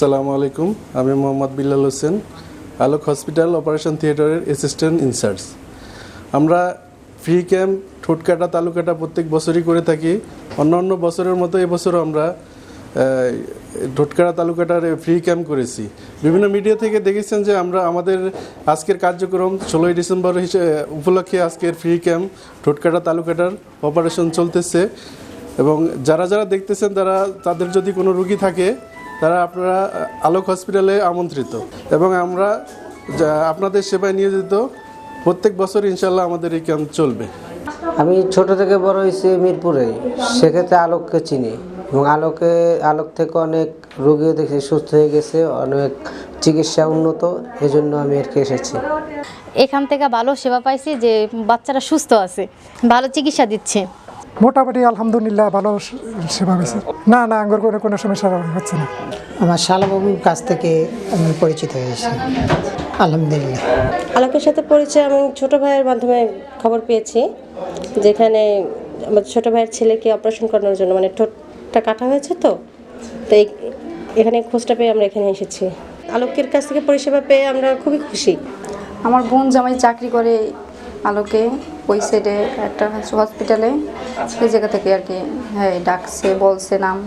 আসসালামু আলাইকুম। আমি মোহাম্মদ বিল্লাল হোসেন, আলোক হসপিটাল অপারেশন থিয়েটারের অ্যাসিস্ট্যান্ট ইনচার্জ আমরা ফ্রি ক্যাম্প, ঠোঁটকাটা, তালুকাটা প্রত্যেক বছরই করে থাকি। অন্য অন্য বছরের মতো এবছরও আমরা ঠোঁটকাটা, তালুকাটার ফ্রি ক্যাম্প করেছি। বিভিন্ন মিডিয়া থেকে দেখেছেন যে আমরা আমাদের আজকের কার্যক্রম ষোলোই ডিসেম্বর হিসেবে উপলক্ষে আজকের ফ্রি ক্যাম্প, ঠোঁটকাটা, তালুকাটার অপারেশন চলতেছে। এবং যারা যারা দেখতেছেন তারা, তাদের যদি কোনো রুগী থাকে তারা আপনারা আলোক হসপিটালে আমন্ত্রিত। এবং আমরা যা- আপনাদের সেবায় নিয়োজিত প্রত্যেক বছর ইনশাল্লাহ আমাদের এই ক্যাম্প চলবে। আমি ছোট থেকে বড় হয়েছি মিরপুরে সেক্ষেত্রে আলোককে চিনি। এবং আলোকে আলোক থেকে অনেক রোগীও দেখি সুস্থ হয়ে গেছে অনেক চিকিৎসা উন্নত এজন্য আমি আর কি এসেছি। এখান থেকে ভালো সেবা পাইছি যে বাচ্চারা সুস্থ আছে ভালো চিকিৎসা দিচ্ছে। মোটামুটি আলহামদুলিল্লাহ ভালো সেবা হয়েছে। না না আঙ্গুর কোনো কোনো সমস্যা হচ্ছে না। আমার শালাবাবুর কাছ থেকে আমি পরিচিত হয়েছি। আলহামদুলিল্লাহ। আলোকের সাথে পরিচয় এবং ছোট ভাইয়ের মাধ্যমে খবর পেয়েছি যেখানে আমার ছোট ভাইয়ের ছেলেকে অপারেশন করানোর জন্য মানে ঠোঁটটা কাটা হয়েছে তো তো এখানে খোঁজটা পেয়ে আমরা এখানে এসেছি। আলোকের কাছ থেকে পরিষেবা পেয়ে আমরা খুবই খুশি। আমার বোন জামাই চাকরি করে আলোকে। ওই সাইডে একটা হসপিটালে সেই জায়গা থেকে আর কি হ্যাঁ ডাকছে বলছে নাম।